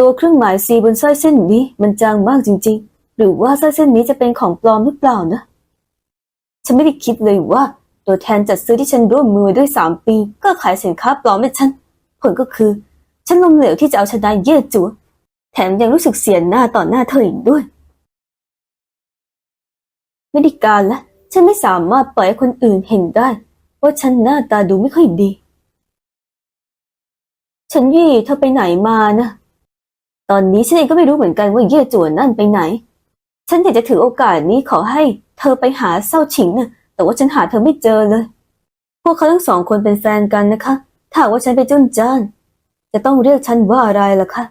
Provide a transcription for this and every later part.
ตัวเครื่องหมายซีบนสร้อยเส้นนี้มันจางมากจริง ๆ หรือว่าสร้อยเส้นนี้จะเป็นของปลอมหรือเปล่านะ ฉันไม่ได้คิดเลยว่า ตัวแทนจัดซื้อที่ฉันร่วมมือด้วยสามปี ก็ขายสินค้าปลอมให้ฉัน ผลก็คือ ฉันล้มเหลวที่จะเอาชนะเย่จัวแถมยังรู้สึกเสียหน้าต่อหน้าเธออีกด้วย ไม่ได้การละฉันไม่สามารถปล่อยให้คนอื่นเห็นได้ ว่าฉันหน้าตาดูไม่ค่อยดี ฉันยี่เธอไปไหนมานะ ตอนนี้ฉันเองก็ไม่รู้เหมือนกันว่าเย่จวนนั่นไปไหน ฉันอยากจะถือโอกาสนี้ขอให้เธอไปหาเศร้าฉิงนะแต่ว่าฉันหาเธอไม่เจอเลย พวกเขาทั้งสองคนเป็นแฟนกันนะคะ ถ้าว่าฉันไปจุนจ้านจะต้องเรียกฉันว่าอะไรล่ะคะ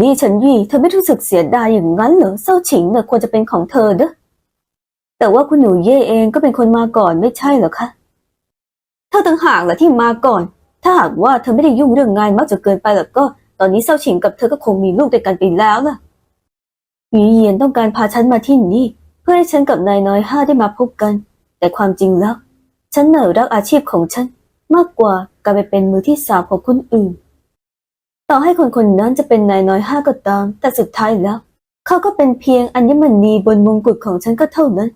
นี่ฉันยี่เธอไม่รู้สึกเสียดายอย่างนั้นเหรอเศร้าฉิงเนี่ยควรจะเป็นของเธอเด้อแต่ว่าคุณหนูเย่เองก็เป็นคนมาก่อนไม่ใช่เหรอคะเธอต่างหากแหละที่มาก่อน ถ้าหากว่าเธอไม่ได้ยุ่งเรื่องงานมากจนเกินไปแล้วก็ ตอนนี้เศร้าฉิงกับเธอก็คงมีลูกด้วยกันไปแล้วล่ะหวีเยียนต้องการพาฉันมาที่นี่ เพื่อให้ฉันกับนายน้อยห้าได้มาพบกัน แต่ความจริงแล้ว ฉันเหน่อรักอาชีพของฉัน มากกว่าการไปเป็นมือที่สามของคนอื่น ต่อให้คนคนนั้นจะเป็นนายน้อยห้าก็ตาม แต่สุดท้ายแล้ว เขาก็เป็นเพียงอัญมณีบนมงกุฎของฉันก็เท่านั้น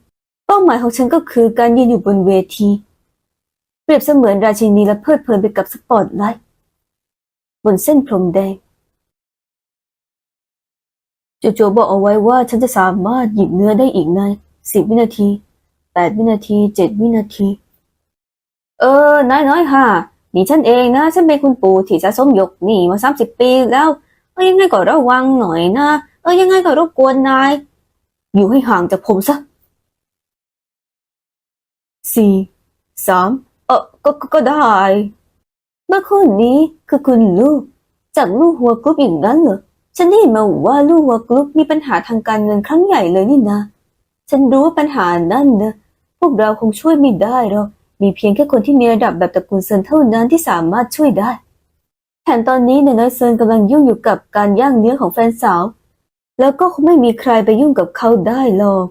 เป้าหมายของฉันก็คือการยืนอยู่บนเวที เปรียบเสมือนราชินีและเพลิดเพลินไปกับสปอตไลท์ บนเส้นพรมแดงโจโจบอกเอาไว้ว่าฉันจะสามารถหยิบเนื้อได้อีกในสิบวินาทีแปดวินาทีเจ็ดวินาที เออนายน้อยค่ะนี่ฉันเองนะ ฉันเป็นคุณปู่ที่สะสมหยกนี่มาสามสิบปีแล้วเออยังไงก็ระวังหน่อยนะ เออยังไงก็รบกวนนาย อยู่ให้ห่างจากผมซะสี่สามเออก็ก็ก็ได้ เมื่อคนนี้คือคุณลูก จากลูกหัวกรุ๊ปอย่างนั้นเหรอ ฉันได้ยินมาว่าลูกหัวกรุ๊ปมีปัญหาทางการเงินครั้งใหญ่เลยนี่นะ ฉันรู้ว่าปัญหานั่นนะพวกเราคงช่วยไม่ได้หรอก มีเพียงแค่คนที่มีระดับแบบตระกูลเซินเท่านั้นที่สามารถช่วยได้ แถมตอนนี้นายน้อยเซินกำลังยุ่งอยู่กับการย่างเนื้อของแฟนสาว แล้วก็คงไม่มีใครไปยุ่งกับเขาได้หรอก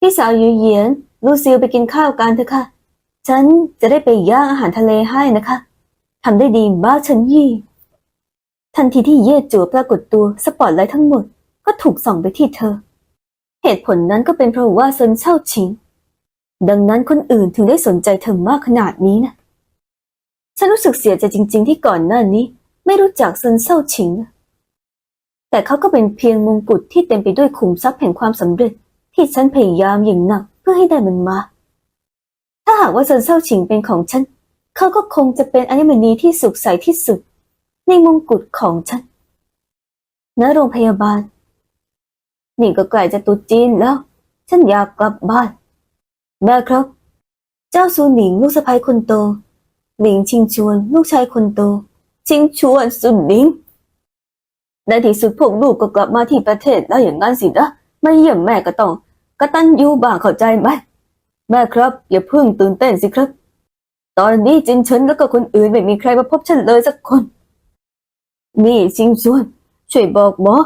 พี่สาวหยูเยียน ลูซิลไปกินข้าวกันเถอะค่ะ ฉันจะได้ไปย่างอาหารทะเลให้นะคะ ทำได้ดีมากฉันยี่ ทันทีที่เย่จัวปรากฏตัวสปอตไลท์ทั้งหมดก็ถูกส่องไปที่เธอ เหตุผลนั้นก็เป็นเพราะว่าเซินเช่าชิง ดังนั้นคนอื่นถึงได้สนใจเธอมากขนาดนี้นะฉันรู้สึกเสียใจจริง ๆ ที่ก่อนหน้านี้ ไม่รู้จักเซินเช่าชิง แต่เขาก็เป็นเพียงมงกุฎที่เต็มไปด้วยขุมทรัพย์แห่งความสำเร็จ ที่ฉันพยายามอย่างหนักเพื่อให้ได้มันมา ถ้าหากว่าเซินเช่าชิงเป็นของฉัน เขาก็คงจะเป็นอัญมณีที่สุขใสที่สุด ในมงกุฎของฉันณโรงพยาบาล นี่ก็ใกล้จะตุจีนแล้ว ฉันอยากกลับบ้าน แม่ครับ เจ้าซูหนิงลูกสะใภ้คนโต หลิงชิงชวน ลูกชายคนโต ชิงชวนสุนหลิงในที่สุดพวกลูกก็กลับมาที่ประเทศแล้วอย่างนั้นสินะไม่เยี่ยมแม่ก็ต้องกตัญญูบ้างเข้าใจไหมแม่ครับ อย่าเพิ่งตื่นเต้นสิครับ ตอนนี้จินเฉินแล้วก็คนอื่นไม่มีใครมาพบฉันเลยสักคนนี่ชิงชวน ช่วยบอกหมอ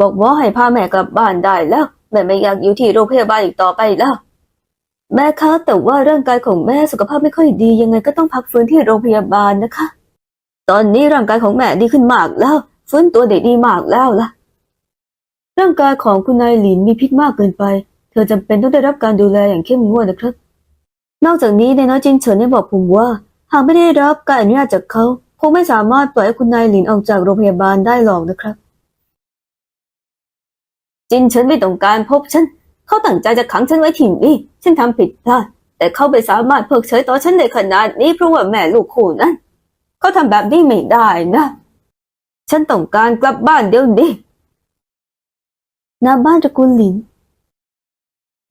บอกหมอให้พาแม่กลับบ้านได้แล้ว แม่ไม่อยากอยู่ที่โรงพยาบาลอีกต่อไปแล้ว แม่คะแต่ว่าร่างกายของแม่สุขภาพไม่ค่อยดียังไงก็ต้องพักฟื้นที่โรงพยาบาลนะคะ ตอนนี้ร่างกายของแม่ดีขึ้นมากแล้ว ฟื้นตัวได้ดีมากแล้วล่ะ ร่างกายของคุณนายหลินมีพิษมากเกินไป เธอจำเป็นต้องได้รับการดูแลอย่างเข้มงวดนะครับ นอกจากนี้ในายน้อยจินเฉินได้บอกผมว่า หากไม่ได้รับการอนุญาตจากเขาคงไม่สามารถปล่อยให้คุณนายหลินออกจากโรงพยาบาลได้หรอกนะครับ จินเฉินไม่ต้องการพบฉัน เขาตั้งใจจะขังฉันไว้ที่นี่ ฉันทำผิดพลาด แต่เขาไม่สามารถเพิกเฉยต่อฉันได้ขนาดนี้เพราะว่าแม่ลูกคู่นั้นเขาทำแบบนี้ไม่ได้นะ ฉันต้องการกลับบ้านเดี๋ยวนี้หน้าบ้านตระกูลหลิน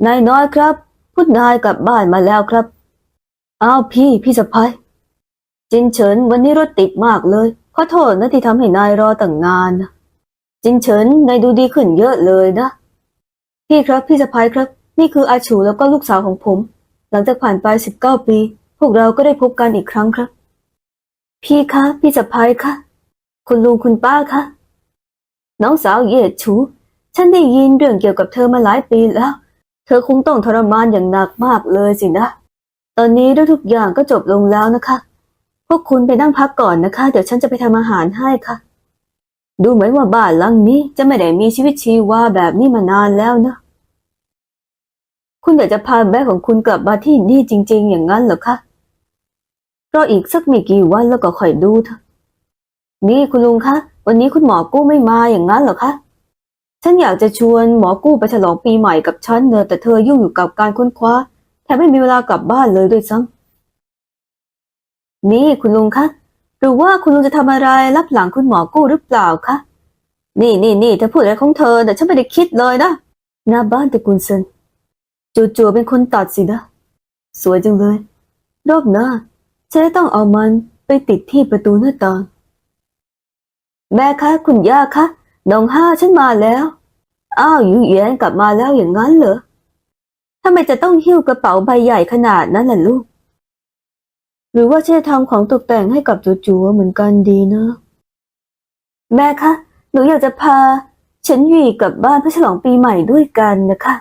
นายน้อยครับ พูดนายกลับบ้านมาแล้วครับ อ้าวพี่พี่สะพ้ายจินเฉินวันนี้รถติดมากเลย ขอโทษนะที่ทำให้นายรอตั้งนานนะจินเฉินนายดูดีขึ้นเยอะเลยนะ พี่ครับพี่สะพ้ายครับ นี่คืออาชูแล้วก็ลูกสาวของผม หลังจากผ่านไปสิบเก้าปี พวกเราก็ได้พบกันอีกครั้งครับ พี่คะ พี่สะพ้ายคะคุณลุงคุณป้าคะน้องสาวเย่ชู ฉันได้ยินเรื่องเกี่ยวกับเธอมาหลายปีแล้ว เธอคงต้องทรมานอย่างหนักมากเลยสินะ ตอนนี้เรื่องทุกอย่างก็จบลงแล้วนะคะ พวกคุณไปนั่งพักก่อนนะคะ เดี๋ยวฉันจะไปทำอาหารให้ค่ะ ดูเหมือนว่าบ้านหลังนี้จะไม่ได้มีชีวิตชีวาแบบนี้มานานแล้วนะ คุณอยากจะพาแม่ของคุณกลับมาที่นี่จริง ๆ อย่างนั้นเหรอคะรออีกสักไม่กี่วันแล้วก็ค่อยดูเถอะนี่คุณลุงคะ วันนี้คุณหมอกู้ไม่มาอย่างนั้นเหรอคะ ฉันอยากจะชวนหมอกู้ไปฉลองปีใหม่กับฉันเนอะแต่เธอยุ่งอยู่กับการค้นคว้าแถมไม่มีเวลากลับบ้านเลยด้วยซ้ำนี่คุณลุงคะหรือว่าคุณลุงจะทำอะไรรับหลังคุณหมอกู้หรือเปล่าคะนี่นี่นี่เธอพูดอะไรของเธอแต่ฉันไม่ได้คิดเลยนะหน้าบ้านตระกูลเซนจู่ๆเป็นคนตัดสินะ สวยจังเลย รอบหน้าฉันจะต้องเอามันไปติดที่ประตูหน้าต่างแม่คะคุณย่าคะ น้องห้าฉันมาแล้ว อ้าวอยู่เย็นกลับมาแล้วอย่างนั้นเหรอทำไมจะต้องหิ้วกระเป๋าใบใหญ่ขนาดนั้นล่ะลูก หรือว่าจะทำของตกแต่งให้กับจูๆเหมือนกันดีนะ แม่คะ หนูอยากจะพาฉันหยีกลับบ้านเพื่อฉลองปีใหม่ด้วยกันนะคะ